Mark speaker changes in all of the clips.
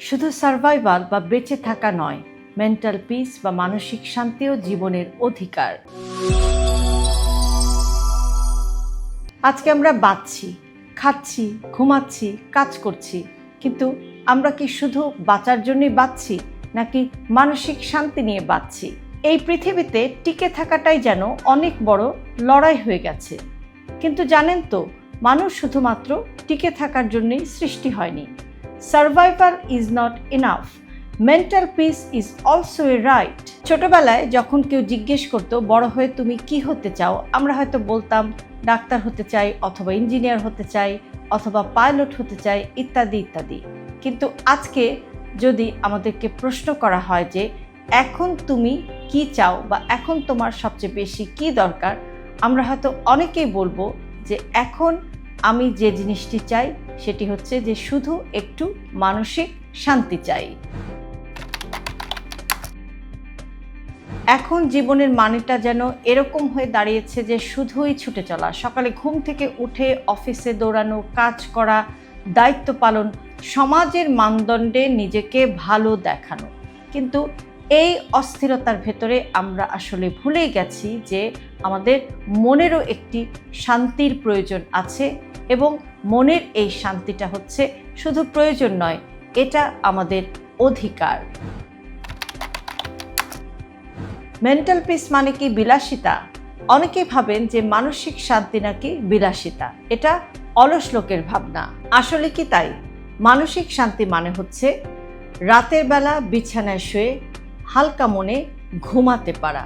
Speaker 1: শুধু সার্ভাইভাল বা বেঁচে থাকা নয় মেন্টাল পিস বা মানসিক শান্তিও জীবনের অধিকার। আজকে আমরা বাঁচছি, খাচ্ছি, ঘুমাচ্ছি, কাজ করছি, কিন্তু আমরা কি শুধু বাঁচার জন্যই বাঁচছি, নাকি মানসিক শান্তি নিয়ে বাঁচছি? এই পৃথিবীতে টিকে থাকাটাই যেন অনেক বড় লড়াই হয়ে গেছে। কিন্তু জানেন তো, মানুষ শুধুমাত্র টিকে থাকার জন্যই সৃষ্টি হয়নি। Survival is not enough mental peace is also a right ছোটবেলায় যখন কেউ জিজ্ঞেস করতো, বড় হয়ে তুমি কি হতে চাও? আমরা হয়তো বলতাম, ডাক্তার হতে চাই, অথবা ইঞ্জিনিয়ার হতে চাই, অথবা পাইলট হতে চাই, ইত্যাদি ইত্যাদি। কিন্তু আজকে যদি আমাদেরকে প্রশ্ন করা হয় যে, এখন তুমি কি চাও বা এখন তোমার সবচেয়ে বেশি কি দরকার? আমরা হয়তো অনেকেই বলব যে, এখন আমি যে জিনিসটি চাই, সেটি হচ্ছে যে শুধু একটু মানসিক শান্তি চাই। এখন জীবনের মানেটা যেন এরকম হয়ে দাঁড়িয়েছে যে শুধুই ছুটে চলা, সকালে ঘুম থেকে উঠে অফিসে দৌড়ানো, কাজ করা, দায়িত্ব পালন, সমাজের মানদণ্ডে নিজেকে ভালো দেখানো। কিন্তু এই অস্থিরতার ভেতরে আমরা আসলে ভুলেই গেছি যে আমাদের মনেরও একটি শান্তির প্রয়োজন আছে এবং মনের এই শান্তিটা হচ্ছে শুধু প্রয়োজন নয়, এটা আমাদের অধিকার। মেন্টাল পিস মানে কি? বিলাসিতা। অনেকেই ভাবেন যে মানসিক শান্তি নাকি বিলাসিতা। এটা অলস লোকের ভাবনা। আসলে কি তাই? মানসিক শান্তি মানে হচ্ছে রাতের বেলা বিছানায় শুয়ে হালকা মনে ঘুমাতে পারা।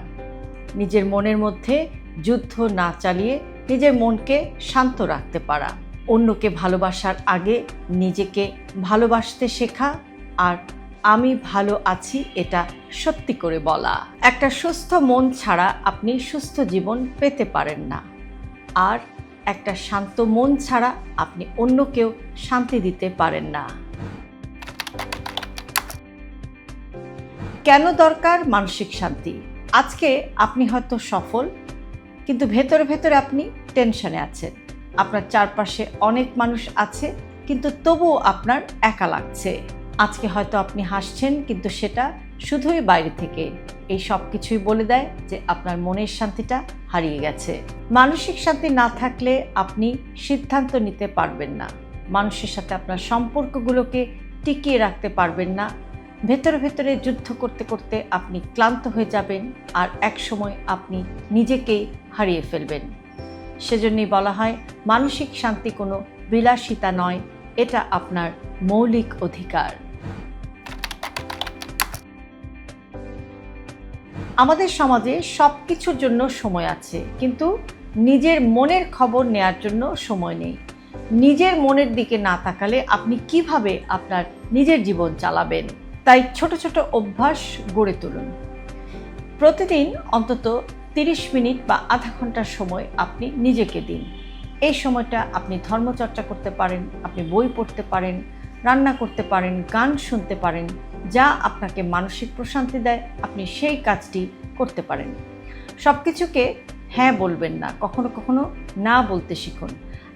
Speaker 1: নিজের মনের মধ্যে যুদ্ধ না চালিয়ে নিজের মনকে শান্ত রাখতে পারা, অন্যকে ভালোবাসার আগে নিজেকে ভালোবাসতে শেখা, আর আমি ভালো আছি এটা সত্যি করে বলা। একটা সুস্থ মন ছাড়া আপনি সুস্থ জীবন পেতে পারেন না। আর একটা শান্ত মন ছাড়া আপনি অন্যকেও শান্তি দিতে পারেন না। কেন দরকার মানসিক শান্তি? আজকে আপনি হয়তো সফল কিন্তু ভেতরে ভেতরে আপনি টেনশনে আছেন। আপনার চারপাশে অনেক মানুষ আছে, কিন্তু তবুও আপনার একা লাগছে। আজকে হয়তো আপনি হাসছেন, কিন্তু সেটা শুধুই বাইরে থেকে। এই সব কিছুই বলে দেয় যে আপনার মনের শান্তিটা হারিয়ে গেছে। মানসিক শান্তি না থাকলে আপনি সিদ্ধান্ত নিতে পারবেন না। মানুষের সাথে আপনার সম্পর্কগুলোকে টিকিয়ে রাখতে পারবেন না। ভেতরে ভেতরে যুদ্ধ করতে করতে আপনি ক্লান্ত হয়ে যাবেন আর এক সময় আপনি নিজেকেই হারিয়ে ফেলবেন। সেজন্যই বলা হয়, মানসিক শান্তি কোনো বিলাসিতা নয়, এটা আপনার মৌলিক অধিকার। আমাদের সমাজে সব কিছুর জন্য সময় আছে, কিন্তু নিজের মনের খবর নেয়ার জন্য সময় নেই। নিজের মনের দিকে না তাকালে আপনি কীভাবে আপনার নিজের জীবন চালাবেন? তাই ছোট ছোট অভ্যাস গড়ে তুলুন। প্রতিদিন অন্তত তিরিশ মিনিট বা আধা ঘণ্টার সময় আপনি নিজেকে দিন। এই সময়টা আপনি ধর্মচর্চা করতে পারেন, আপনি বই পড়তে পারেন, রান্না করতে পারেন, গান শুনতে পারেন, যা আপনাকে মানসিক প্রশান্তি দেয়, আপনি সেই কাজটি করতে পারেন। সব কিছুকে হ্যাঁ বলবেন না, কখনো কখনো না বলতে শিখুন।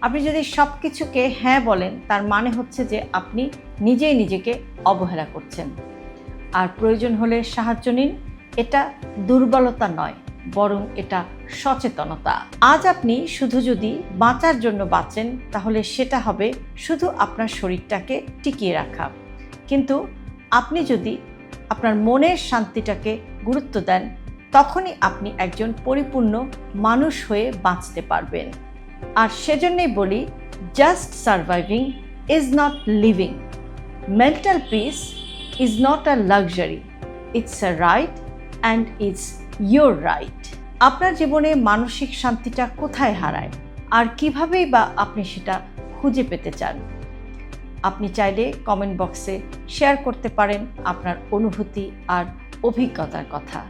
Speaker 1: আপনি যদি সব কিছুকে হ্যাঁ বলেন, তার মানে হচ্ছে যে আপনি নিজেই নিজেকে অবহেলা করছেন। আর প্রয়োজন হলে সাহায্য নিন, এটা দুর্বলতা নয়, বরং এটা সচেতনতা। আজ আপনি শুধু যদি বাঁচার জন্য বাঁচেন, তাহলে সেটা হবে শুধু আপনার শরীরটাকে টিকিয়ে রাখা। কিন্তু আপনি যদি আপনার মনের শান্তিটাকে গুরুত্ব দেন, তখনই আপনি একজন পরিপূর্ণ মানুষ হয়ে বাঁচতে পারবেন। আর সেজন্যই বলি just surviving is not living mental peace is not a luxury it's a right and it's your right আপনার জীবনে মানসিক শান্তিটা কোথায় হারায়? আর কিভাবেই বা আপনি সেটা খুঁজে পেতে চান? আপনি চাইলে কমেন্ট বক্সে শেয়ার করতে পারেন আপনার অনুভূতি আর অভিজ্ঞতার কথা।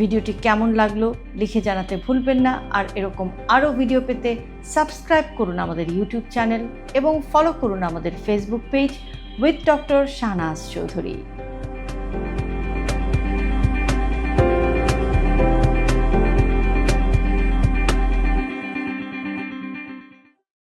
Speaker 1: ভিডিওটি কেমন লাগল লিখে জানাতে ভুলবেন না। আর এরকম আরও ভিডিও পেতে সাবস্ক্রাইব করুন আমাদের ইউটিউব চ্যানেল এবং ফলো করুন আমাদের Facebook page with doctor Shahnaz Chowdhury.